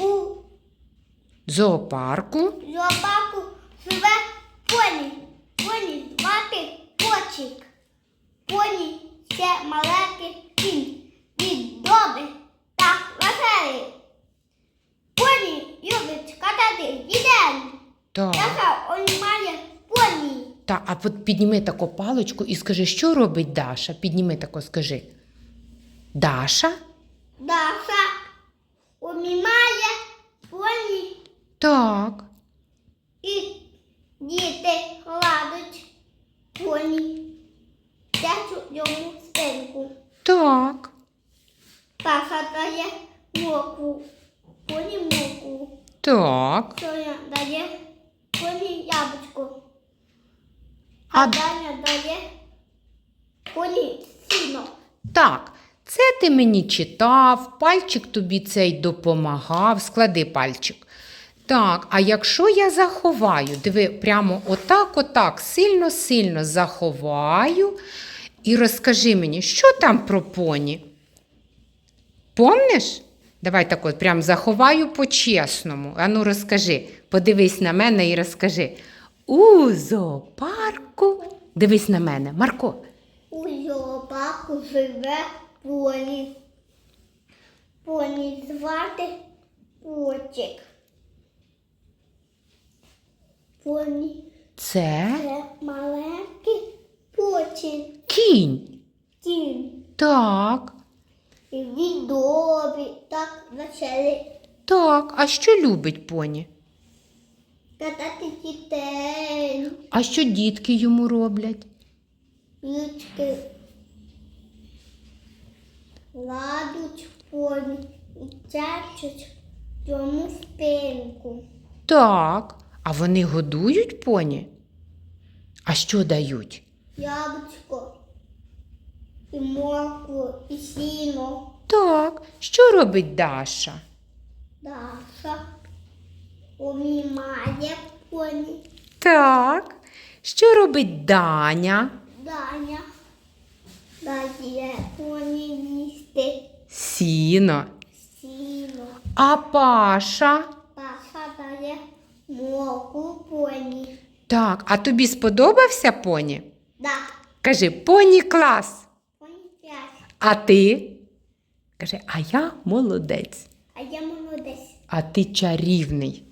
У Зоопарку. зоопарку живе поні. Поні звати Почик. Поні це маленький кінь. Він добрий та веселий. Поні любить катати дітей. Так. Така он має поні. Та, а от підніми таку паличку і скажи, що робить Даша? Підніми тако, скажи. Даша? Даша обіймає поні Так. і діти гладуть поні. Тячу йому спинку. Так. Даша дає моку. Поні моку. Так. Соня дає поні яблучко. А- А Даня дає поні сіно. Так. Це ти мені читав, пальчик тобі цей допомагав. Склади пальчик. Так, а якщо я заховаю, диви, прямо отак, отак, сильно-сильно заховаю і розкажи мені, що там про поні? Помниш? Давай так от прям заховаю по-чесному. Ану, розкажи. Подивись на мене і розкажи. У зоопарку. Дивись на мене, Марко. У зоопарку живе поні. Поні звати Почик. Поні Це це маленький почин. кінь. Тінь. Так, І він добрий, так веселий. так. А що любить поні? Катати дітей, А що дітки йому роблять? річки. Ладуть поні і чачуть йому спинку. Так. А вони годують поні? А що дають? Яблучко, і моркву, і сіно. Так. Що робить Даша? Даша обіймає поні. Так. Що робить Даня? Даня дає поні їсти Сіно. сіно. А Паша? Паша дає моркву поні. Так. А тобі сподобався поні? Да, Кажи, поні клас. поні клас. А ти? Каже, а я молодець. А я молодець. А ти чарівний.